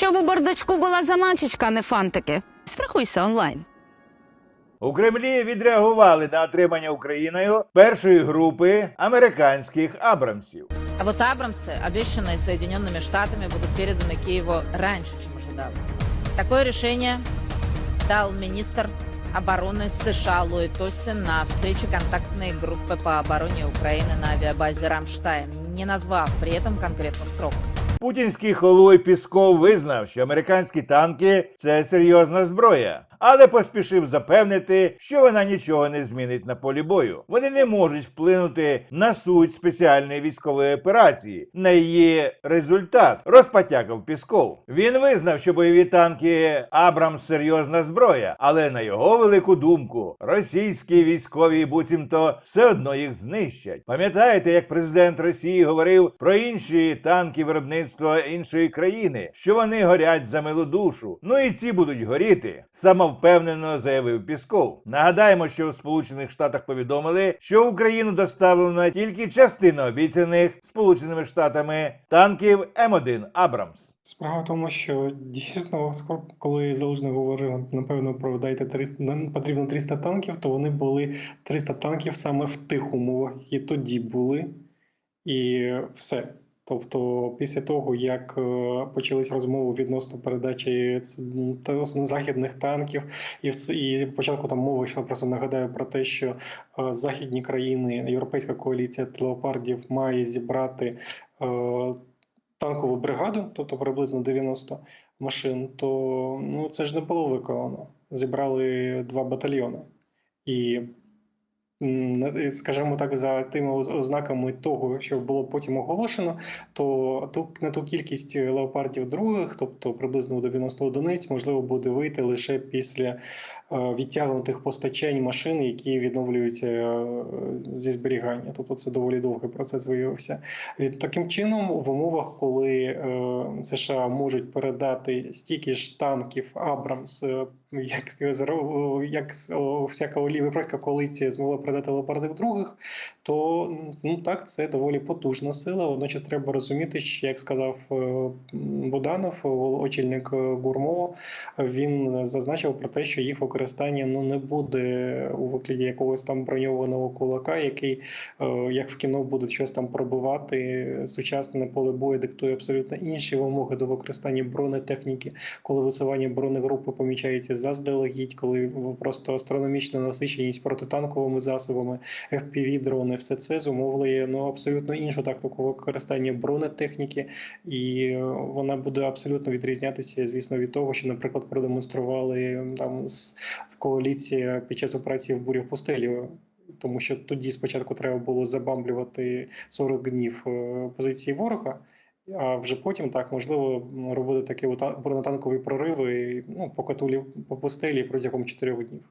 Щоб у бардачку була заначечка, а не фантики. Страхуйся онлайн. У Кремлі відреагували на отримання Україною першої групи американських Абрамсів. А вот Абрамсы, обещанные Соединенными Штатами, будут переданы Киеву раньше, чем ожидалось. Такое решение дал министр обороны США Ллойд Остин на встрече контактной группы по обороне Украины на авиабазе «Рамштайн», не назвав при этом конкретных сроков. Путінський холой Пісков визнав, що американські танки це серйозна зброя, але поспішив запевнити, що вона нічого не змінить на полі бою. Вони не можуть вплинути на суть спеціальної військової операції, на її результат, розпотякав Пісков. Він визнав, що бойові танки Абрамс серйозна зброя, але на його велику думку, російські військові буцімто все одно їх знищать. Пам'ятаєте, як президент Росії говорив про інші танки виробництва іншої країни, що вони горять за милу душу. Ну і ці будуть горіти, самовпевнено заявив Пісков. Нагадаємо, що у Сполучених Штатах повідомили, що в Україну доставлена тільки частина обіцяних Сполученими Штатами танків М1 Абрамс. Справа в тому, що дійсно, коли Залужний говорив, напевно, про дайте 300, нам потрібно 300 танків, то вони були 300 танків саме в тих умовах, які тоді були, і все. Тобто, після того, як е, почались розмови відносно передачі західних танків, і, початку там мови йшла, просто нагадаю про те, що е, західні країни, європейська коаліція леопардів має зібрати е, танкову бригаду, тобто приблизно 90 машин, то ну, це ж не було виконано. Зібрали два батальйони. І, скажімо так, за тими ознаками того, що було потім оголошено, то на ту кількість леопардів других, тобто приблизно до 90 одиниць, можливо буде вийти лише після е, відтягнутих постачань машин, які відновлюються е, зі зберігання. Тобто це доволі довгий процес виявився. І таким чином, в умовах, коли е, США можуть передати стільки ж танків Абрамс, е, як, як всяка європейська коаліція змогла передати леопардів других, то ну так це доволі потужна сила. Водночас треба розуміти, що як сказав е, Буданов, очільник е, Гурмова, він зазначив про те, що їх використання ну не буде у вигляді якогось там броньованого кулака, який е, як в кіно буде щось там пробивати. Сучасне поле бою диктує абсолютно інші вимоги до використання бронетехніки, коли висування бронегрупи помічається заздалегідь, коли просто астрономічна насиченість протитанковими засобами, fpv дрони, все це зумовлює ну абсолютно іншу тактику використання бронетехніки, і е, вона буде абсолютно відрізнятися, звісно, від того, що, наприклад, продемонстрували там з, коаліція під час операції в бурі в пустелі. Тому що тоді спочатку треба було забамблювати 40 днів е, позиції ворога, а вже потім так можливо робити такі бронетанкові прориви ну, по катулі по пустелі протягом 4 днів.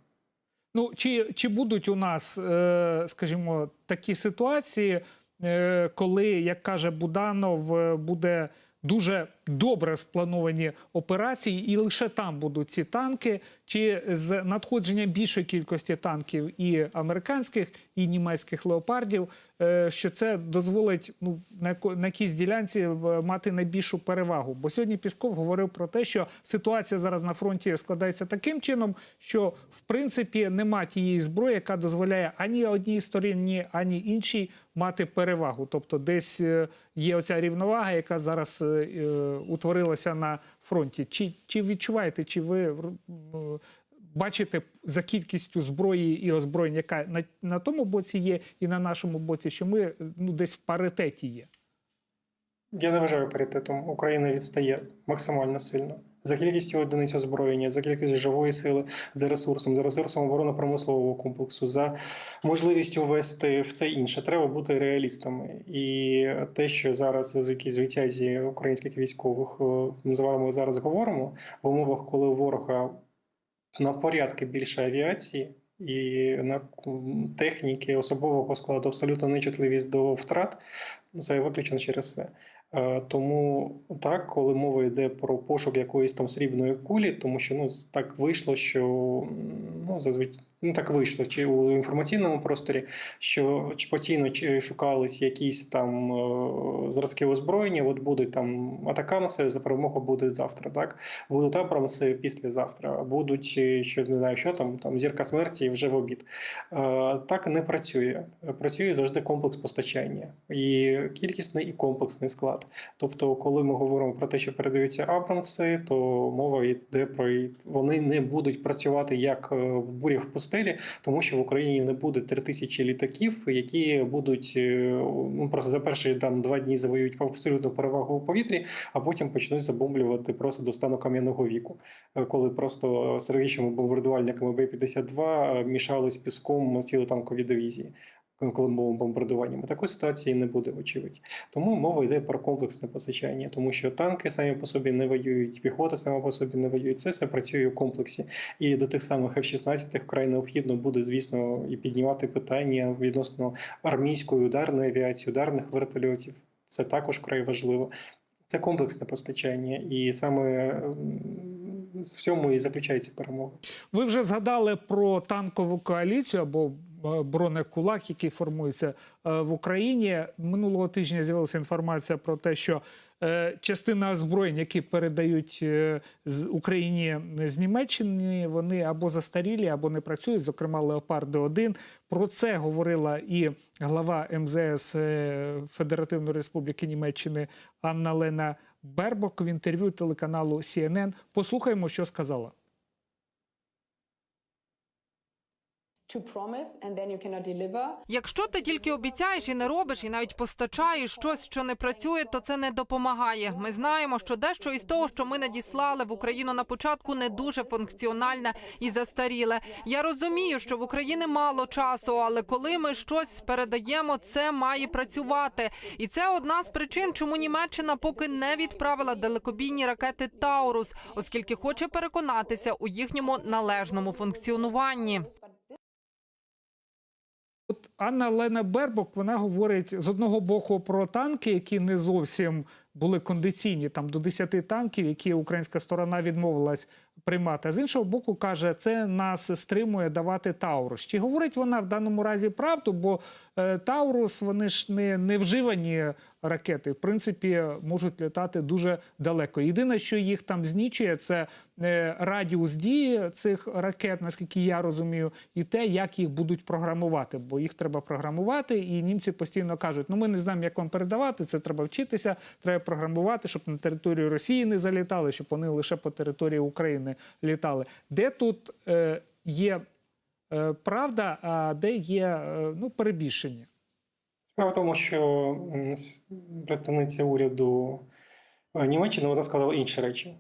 Ну, чи, чи будуть у нас, е, скажімо, такі ситуації, е, коли, як каже Буданов, е, буде дуже добре сплановані операції, і лише там будуть ці танки, чи з надходженням більшої кількості танків і американських, і німецьких леопардів, е, що це дозволить ну, на, якійсь ділянці е, мати найбільшу перевагу. Бо сьогодні Пісков говорив про те, що ситуація зараз на фронті складається таким чином, що в принципі нема тієї зброї, яка дозволяє ані одній стороні, ані іншій мати перевагу. Тобто, десь е, є оця рівновага, яка зараз утворилася на фронті. Чи, чи відчуваєте, чи ви р- бачите за кількістю зброї і озброєння, яка на, на тому боці є, і на нашому боці, що ми ну, десь в паритеті є? Я не вважаю паритетом. Україна відстає максимально сильно. За кількістю одиниць озброєння, за кількістю живої сили, за ресурсом, за ресурсом оборонно-промислового комплексу, за можливістю вести все інше. Треба бути реалістами. І те, що зараз з якісь звитязі українських військових е, ми з вами зараз говоримо, в умовах, коли ворога на порядки більше авіації. І на техніки особового складу абсолютно нечутливість до втрат, це виключно через це. Е, Тому так, коли мова йде про пошук якоїсь там срібної кулі, тому що ну так вийшло, що Ну, зазвичай ну, так вийшло чи у інформаційному просторі, що постійно шукались якісь там е, зразки озброєння. От будуть там атакамси, за перемогу буде завтра. Так будуть абрамси післязавтра, будуть е, що не знаю, що там, там зірка смерті вже в обід. Так не працює. Працює завжди комплекс постачання і кількісний і комплексний склад. Тобто, коли ми говоримо про те, що передаються абрамси, то мова йде про вони не будуть працювати як е, в бурі в пустелі, тому що в Україні не буде три тисячі літаків, які будуть е, ну просто за перші там два дні завоюють абсолютну перевагу у повітрі, а потім почнуть забомблювати просто до стану кам'яного віку, Е, коли просто стратегічними бомбардувальниками Б-52 мішали з піском цілі танкові дивізії. Коли мова бомбардуваннями такої ситуації не буде, очевидь. Тому мова йде про комплексне постачання, тому що танки самі по собі не воюють, піхота сама по собі не воює. Це все працює у комплексі. І до тих самих F-16 вкрай необхідно буде, звісно, і піднімати питання відносно армійської ударної авіації, ударних вертольотів. Це також вкрай важливо. Це комплексне постачання, і саме в цьому і заключається перемога. Ви вже згадали про танкову коаліцію або бронекулак, який формується е, в Україні. Минулого тижня з'явилася інформація про те, що е, частина озброєнь, які передають е, з Україні з Німеччини, вони або застарілі, або не працюють. Зокрема, Леопарди 1 Про це говорила і глава МЗС е, Федеративної Республіки Німеччини Анна Лена Бербок в інтерв'ю телеканалу CNN. Послухаємо, що сказала. To promise. Якщо ти тільки обіцяєш і не робиш, і навіть постачаєш щось, що не працює, то це не допомагає. Ми знаємо, що дещо із того, що ми надіслали в Україну на початку, не дуже функціональне і застаріле. Я розумію, що в Україні мало часу, але коли ми щось передаємо, це має працювати. І це одна з причин, чому Німеччина поки не відправила далекобійні ракети Таурус, оскільки хоче переконатися у їхньому належному функціонуванні. От Анна Лена Бербок вона говорить з одного боку про танки, які не зовсім були кондиційні, там до 10 танків, які українська сторона відмовилась приймати. А з іншого боку, каже, це нас стримує давати Таурус. Чи говорить вона в даному разі правду? Бо е, Таурус вони ж не, не вживані ракети, в принципі, можуть літати дуже далеко. Єдине, що їх там знічує, це е, радіус дії цих ракет, наскільки я розумію, і те, як їх будуть програмувати, бо їх треба програмувати, і німці постійно кажуть: ну ми не знаємо, як вам передавати. Це треба вчитися, треба програмувати, щоб на територію Росії не залітали, щоб вони лише по території України літали. Де тут е, є е, правда, а де є ну, перебільшення? Справа в тому, що представниця уряду е, Німеччини вона сказала інші речі.